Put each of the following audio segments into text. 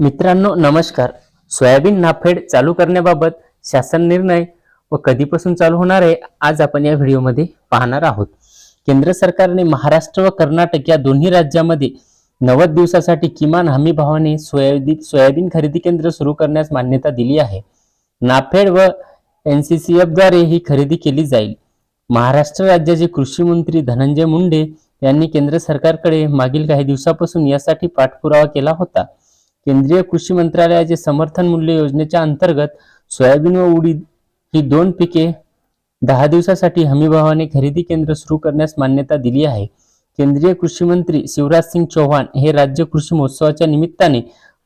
मित्रांनो नमस्कार. सोयाबीन नाफेड चालू करण्याबाबत शासन निर्णय व कधीपासून चालू होणार आहे आज आपण या व्हिडिओमध्ये पाहणार आहोत. केंद्र सरकारने महाराष्ट्र व कर्नाटक या दोन्ही राज्यामध्ये नव्वद दिवसासाठी किमान हमी भावाने सोयाबीन सोयाबीन खरेदी केंद्र सुरू करण्यास मान्यता दिली आहे. नाफेड व एन सी सी द्वारे ही खरेदी केली जाईल. महाराष्ट्र राज्याचे कृषी मंत्री धनंजय मुंडे यांनी केंद्र सरकारकडे मागील काही दिवसापासून यासाठी पाठपुरावा केला होता. केंद्रीय कृषी मंत्रालयाचे समर्थन मूल्य योजनेच्या अंतर्गत सोयाबीन व उडीद ही दोन पिके दहा दिवसासाठी हमीभावाने खरेदी केंद्र सुरू करण्यास मान्यता दिली आहे. केंद्रीय कृषी मंत्री शिवराज सिंग चौहान हे राज्य कृषी महोत्सवाच्या निमित्ताने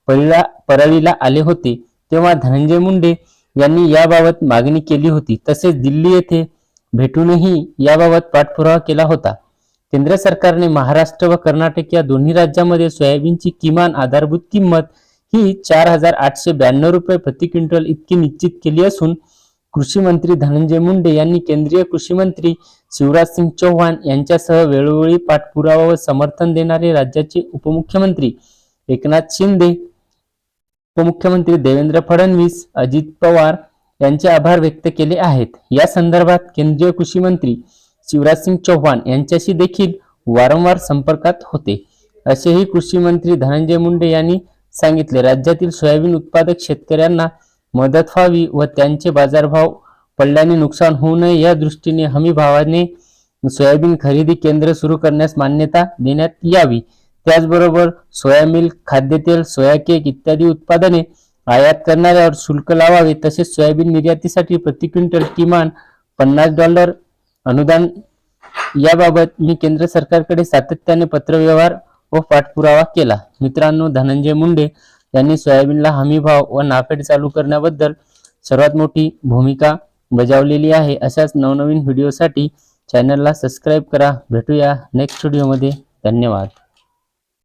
परळीला परळीला आले होते. तेव्हा धनंजय मुंडे यांनी याबाबत मागणी केली होती. तसेच दिल्ली येथे भेटूनही याबाबत पाठपुरावा केला होता. केंद्र सरकारने महाराष्ट्र व कर्नाटक या दोन्ही राज्यामध्ये सोयाबीनची किमान आधारभूत किंमत ही चार हजार आठशे ब्याण्णव रुपये प्रति क्विंटल इतकी निश्चित केली असून कृषी मंत्री धनंजय मुंडे यांनी केंद्रीय कृषी मंत्री शिवराज सिंग चौहान यांच्यासह वेळोवेळी पाठपुरावा व समर्थन देणारे राज्याचे उपमुख्यमंत्री एकनाथ शिंदे उपमुख्यमंत्री देवेंद्र फडणवीस अजित पवार यांचे आभार व्यक्त केले आहेत. या संदर्भात केंद्रीय कृषी मंत्री शिवराजसिंग चौहान यांच्याशी देखील वारंवार संपर्कात होते. असेही कृषी मंत्री धनंजय मुंडे यांनी सांगितले. राज्यातील सोयाबीन उत्पादक शेतकऱ्यांना मदत व्हावी व त्यांचे बाजारभाव पडल्याने नुकसान होऊ नये या दृष्टीने हमी भावाने सोयाबीन खरेदी केंद्र सुरू करण्यास मान्यता देण्यात यावी. त्याचबरोबर सोया मिल्क खाद्यतेल सोया केक इत्यादी उत्पादने आयात करणाऱ्यावर शुल्क लावावे तसेच सोयाबीन निर्यातीसाठी प्रति क्विंटल किमान पन्नास डॉलर अनुदान. याबाबत मी केंद्र सरकारकडे सातत्याने पत्रव्यवहार व पाठपुरावा केला. मित्रांनो धनंजय मुंडे यांनी सोयाबीनला हमीभाव व नाफेड चालू करण्याबद्दल सर्वात मोठी भूमिका बजावलेली आहे. अशाच नवनवीन व्हिडिओसाठी चॅनलला सबस्क्राईब करा. भेटूया नेक्स्ट व्हिडिओमध्ये. धन्यवाद.